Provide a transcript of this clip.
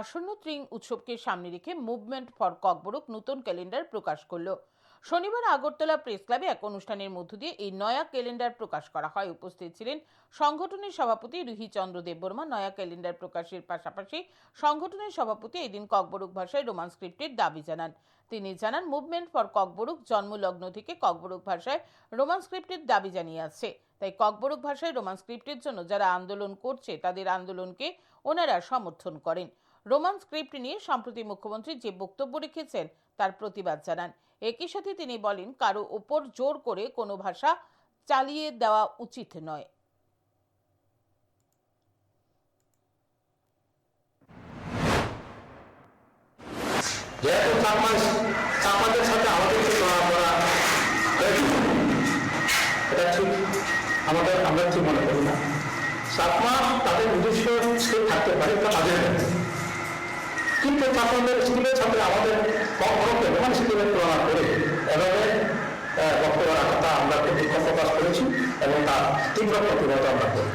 আসন্ন ত্রিং উৎসবকে সামনে রেখে মুভমেন্ট ফর ককবরক নতুন ক্যালেন্ডার প্রকাশ করল। শনিবার আগরতলা প্রেস ক্লাবে এক অনুষ্ঠানের মধ্য দিয়ে এই নয়া ক্যালেন্ডার প্রকাশ করা হয়। উপস্থিত ছিলেন সংগঠনের সভাপতি রুহি চন্দ্র দেববর্মা। নয়া ক্যালেন্ডার প্রকাশের পাশাপাশি সংগঠনের সভাপতি এদিন ককবরক ভাষায় রোমান স্ক্রিপ্টের দাবি জানান। তিনি জানান, মুভমেন্ট ফর ককবরক জন্মলগ্ন থেকে ককবরক ভাষায় রোমান স্ক্রিপ্টের দাবি জানিয়ে আসছে। তাই ককবরক ভাষায় রোমান স্ক্রিপ্টের জন্য যারা আন্দোলন করছে, তাদের আন্দোলনকে ওনারা সমর্থন করেন। রোমান স্ক্রিপ্ট নিয়ে সম্প্রতি মুখ্যমন্ত্রী যে বক্তব্য রেখেছেন, তার প্রতিবাদ জানান। একই সাথে তিনি বলেন, কারও ওপর জোর করে কোনো ভাষা চালিয়ে দেওয়া উচিত নয়। আমাদের আমরা ঠিক মনে করি না। চাকমা তাদের স্কিল থাকতে পারে তা তাদের ব্যাপার। ছাত্রদের স্কুলের সাথে আমাদের পক্ষকে রোমান স্কুলের তুলনা করে এভাবে বক্তব্য রাখাটা আমরা প্রকাশ করেছি এবং তার তীব্র প্রতিবাদ আমরা করি